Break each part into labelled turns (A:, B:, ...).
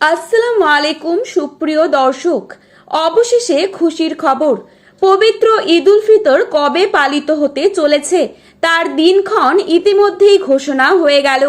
A: আসসালামু আলাইকুম, সুপ্রিয় দর্শক। অবশেষে খুশির খবর। পবিত্র ঈদুল ফিতর কবে পালিত হতে চলেছে, তার দিনক্ষণ ইতিমধ্যেই ঘোষণা হয়ে গেল।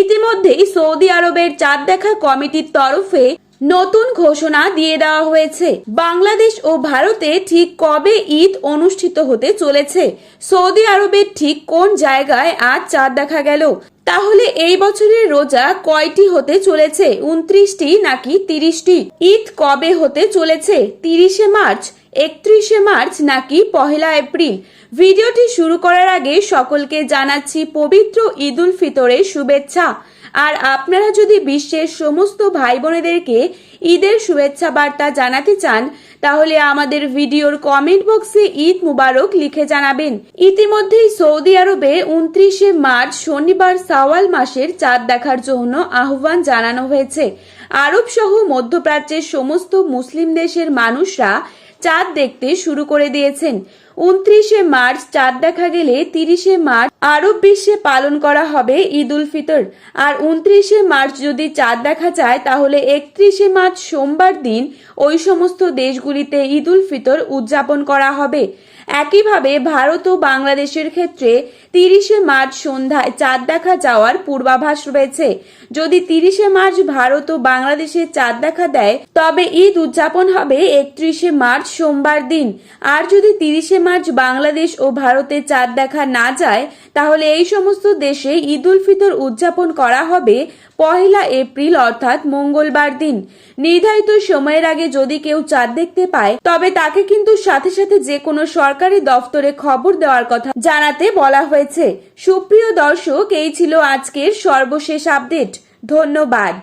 A: ইতিমধ্যেই সৌদি আরবের চাঁদ দেখা কমিটির তরফে নতুন ঘোষণা দিয়ে দেওয়া হয়েছে। বাংলাদেশ ও ভারতে ঠিক কবে ঈদ অনুষ্ঠিত হতে চলেছে? সৌদি আরবের ঠিক কোন জায়গায় আজ চাঁদ দেখা গেল? তাহলে এই বছরের রোজা কয়টি হতে চলেছে? উনত্রিশটি নাকি তিরিশটি? ঈদ কবে হতে চলেছে? তিরিশে মার্চ, একত্রিশে মার্চ নাকি পহেলা এপ্রিল? ভিডিওটি শুরু করার আগে সকলকে জানাচ্ছি পবিত্র ঈদুল ফিতরের শুভেচ্ছা। আর আপনারা যদি বিশ্বের সমস্ত ভাই বোনেদেরকে ঈদের শুভেচ্ছা বার্তা জানাতে চান, তাহলে আমাদের ভিডিওর কমেন্ট বক্সে ঈদ মুবারক লিখে জানাবেন। ইতিমধ্যেই সৌদি আরবে উনত্রিশে মার্চ শনিবার সাওয়াল মাসের চাঁদ দেখার জন্য আহ্বান জানানো হয়েছে। আরব সহ মধ্যপ্রাচ্যের সমস্ত মুসলিম দেশের মানুষরা চাঁদ দেখতে শুরু করে দিয়েছেন। উনত্রিশে মার্চ চাঁদ দেখা গেলে তিরিশে মার্চ আরব বিশ্বে পালন করা হবে ঈদ উল ফিতর। আর উনত্রিশে মার্চ যদি চাঁদ দেখা যায়, তাহলে একত্রিশে মার্চ সোমবার দিন ওই সমস্ত দেশগুলিতে ঈদ উল ফিতর উদযাপন করা হবে। একইভাবে ভারত ও বাংলাদেশের ক্ষেত্রে তিরিশে মার্চ সন্ধ্যায় চাঁদ দেখা যাওয়ার পূর্বাভাস রয়েছে। যদি তিরিশে মার্চ ভারত ও বাংলাদেশে চাঁদ দেখা দেয়, তবে ঈদ উদযাপন হবে একত্রিশে মার্চ সোমবার দিন। আর যদি তিরিশে মার্চ বাংলাদেশ ও ভারতে চাঁদ দেখা না যায়, তাহলে এই সমস্ত দেশে ঈদ উল ফিতর উদযাপন করা হবে পহেলা এপ্রিল, অর্থাৎ মঙ্গলবার দিন। নির্ধারিত সময়ের আগে যদি কেউ চাঁদ দেখতে পায়, তবে তাকে কিন্তু সাথে সাথে যে কোনো সরকারি দফতরে খবর দেওয়ার কথা জানাতে বলা হয়েছে। সুপ্রিয় দর্শক, এই ছিল আজকের সর্বশেষ আপডেট। ধন্যবাদ।